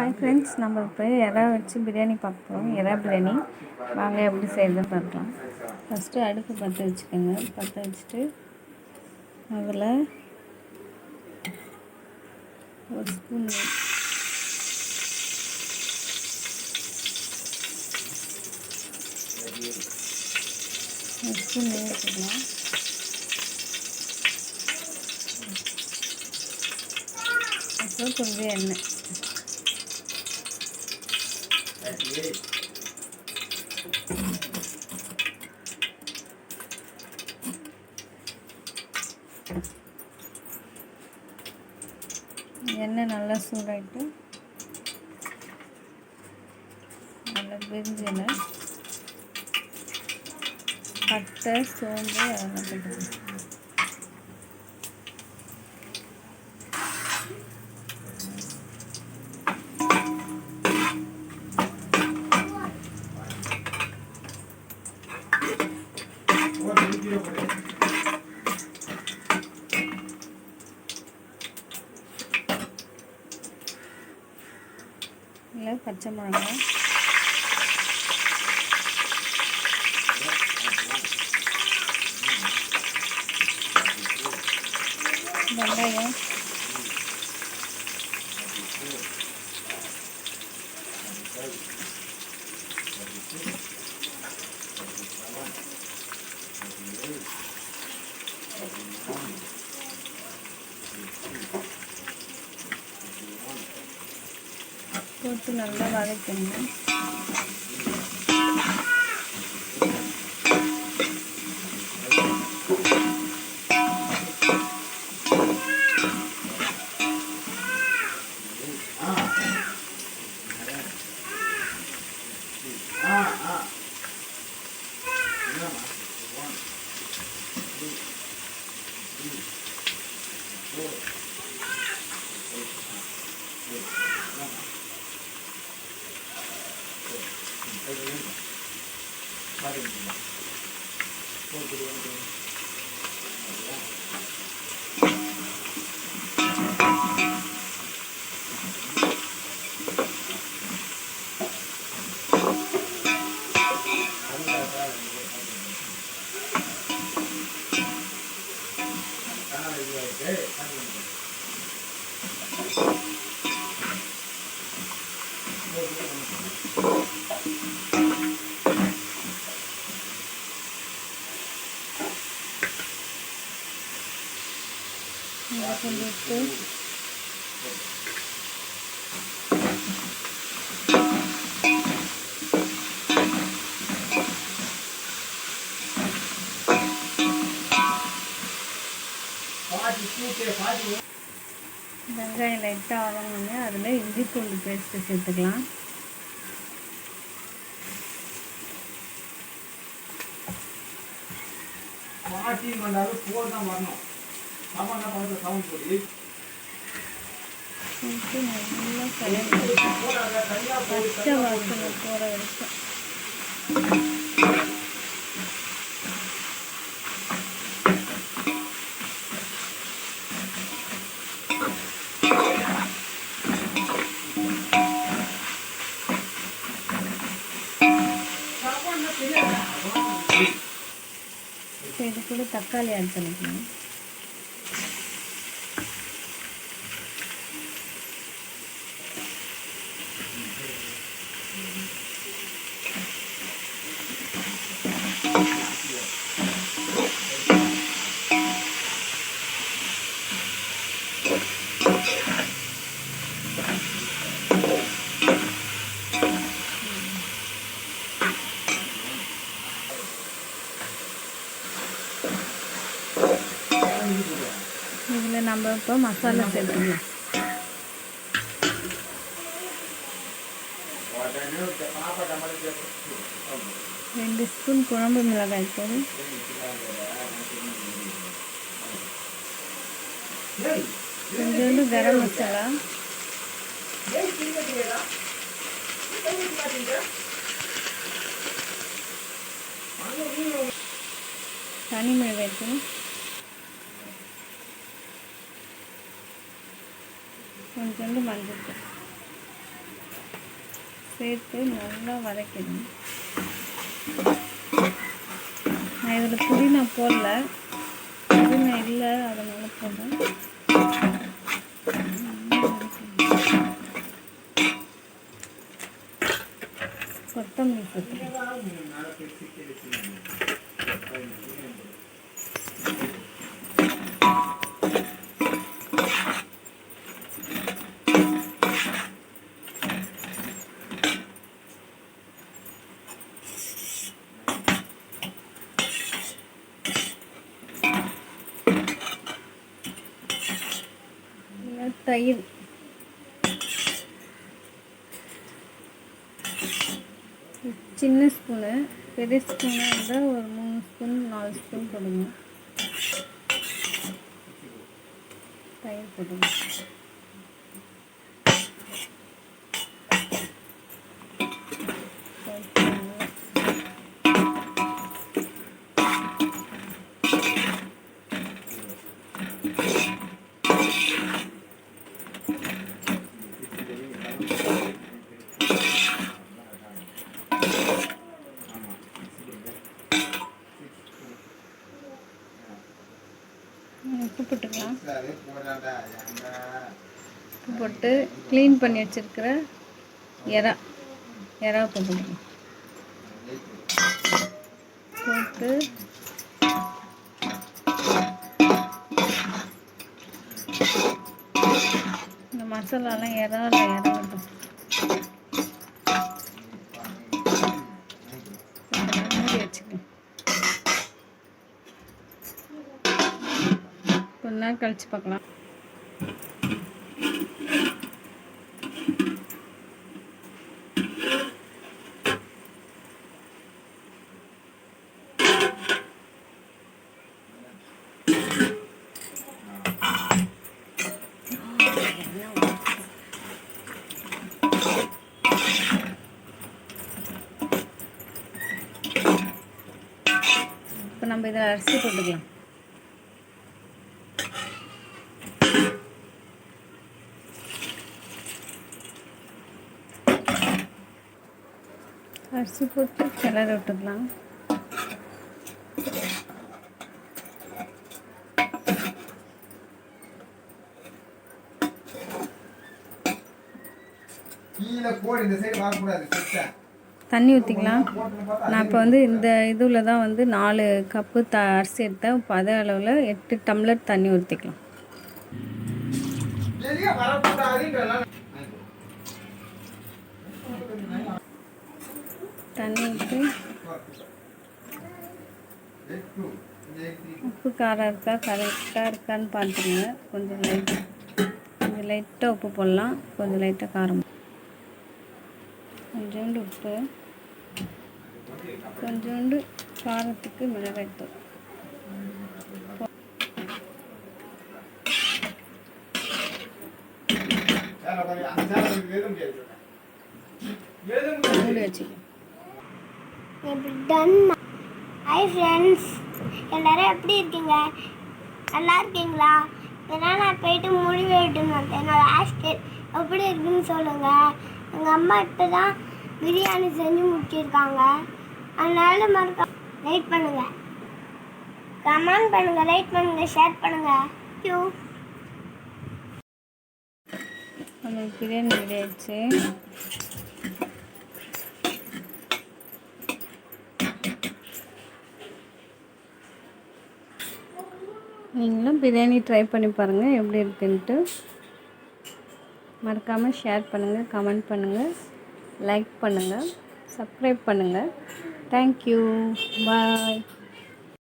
Hi friends நம்ம இப்போ எறா வச்சு பிரியாணி பார்க்க போகிறோம் எறா பிரியாணி. வாங்க எப்படி செய்யறதுன்னு பார்க்கலாம். ஃபஸ்ட்டு அடுப்பு பற்ற வச்சுக்கோங்க. பற்ற வச்சுட்டு அதில் ஒரு ஸ்பூன் ஒரு ஸ்பூன் நெய் வச்சுக்கலாம். அப்புறம் கொஞ்சம் எண்ணெய். எண்ணெய் நல்லா சூடாயிட்டு நல்லா பிரிஞ்சல பட்டை சோம்பு அதெல்லாம் போட்டுக்கணும் இல்லை பச்சை மிளகா. வெங்காயம் போட்டு நல்லா Oh, இதை கொஞ்சம் வெங்காயம் லைட்டாக வதங்கணுங்க அதில் இஞ்சி பூண்டு பேஸ்ட்டு சேர்த்துக்கலாம். பாட்டி வந்தாலும் போர் தான் வரணும். சாமான் பக்கத்தில் சவுண்ட் போய் பச்சை வாசனை போகிற வரைக்கும் இப்போ இது கூட தக்காளி ஆட் பண்ணிக்கணும் இதில் நம்ம இப்போ மசாலா சேர்த்துக்கலாம் ரெண்டு ஸ்பூன் குழம்பு மிளகாய் தூள். ஏய் கொஞ்சோண்டு கரம் மசாலா. தனி மிளகாய் தூள். கொஞ்சோண்டு மஞ்சள் தூள் சேர்த்து நல்லா வதக்கணும் நான் இதில் புதினா போடல. புதினா இல்லை அதனால போடுறேன் கொத்தமல்லி போட்டுருக்கேன் தயிர். சின்ன ஸ்பூனு பெரிய ஸ்பூனாக இருந்தால் ஒரு மூணு ஸ்பூன் நாலு ஸ்பூன் போடுங்க. தயிர் போடுங்க. உப்பு போட்டுக்கலாம் உப்பு போட்டு க்ளீன் பண்ணி வச்சிருக்கிற எறா எறா போட்டுக்கலாம் போட்டு இந்த மசாலாலாம் இறால இறங்கட்டும் கொஞ்ச நேரம் கழிச்சு பார்க்கலாம். இப்போ நம்ம இதில் அரிசி போட்டுக்கலாம். அரிசி போட்டு கிளறி விட்டுக்கலாம் கீழே போடு இந்த சைடு வரக்கூடாது செட்டை தண்ணி ஊற்றிக்கலாம் நான் இப்போ வந்து இந்த இதில் தான் வந்து நாலு கப்பு த அரிசி எடுத்தேன் இப்போ அதே அளவில் எட்டு டம்ளர் தண்ணி ஊற்றிக்கலாம் தண்ணி ஊற்றி உப்பு காரம் இருக்கா? கரெக்டாக இருக்கான்னு பார்த்துருங்க கொஞ்சம் லைட் கொஞ்சம் லைட்டாக உப்பு போடலாம். கொஞ்சம் லைட்டாக காரம். கொஞ்சோண்டு உப்பு கொஞ்சோண்டு காரத்துக்கு மிளகாய்த்தூள் மூடி வச்சுக்கலாம் டன் ஹாய் ஃப்ரெண்ட்ஸ் எல்லாரும் எப்படி இருக்கீங்க? நல்லா இருக்கீங்களா? இதனால் நான் போயிட்டு முடிவு எடுத்துன்னு வந்தேன் என்னோட ஹேர் எப்படி இருக்குன்னு சொல்லுங்கள் எங்கள் அம்மா இப்போ தான் பிரியாணி செஞ்சு முடிச்சிருக்காங்க. அதனால மறக்க லைட் பண்ணுங்கள் கமெண்ட் பண்ணுங்கள் லைக் பண்ணுங்கள் ஷேர் பண்ணுங்கள் யூ நம்மளுக்கு பிரியாணி ரெடி ஆயிடுச்சு. நீங்களும் பிரியாணி ட்ரை பண்ணி பாருங்கள் எப்படி இருக்குன்ட்டு. மறக்காமல் ஷேர் பண்ணுங்கள் கமெண்ட் பண்ணுங்கள் லைக் பண்ணுங்கள் சப்ஸ்கிரைப் பண்ணுங்கள் தேங்க்யூ பாய்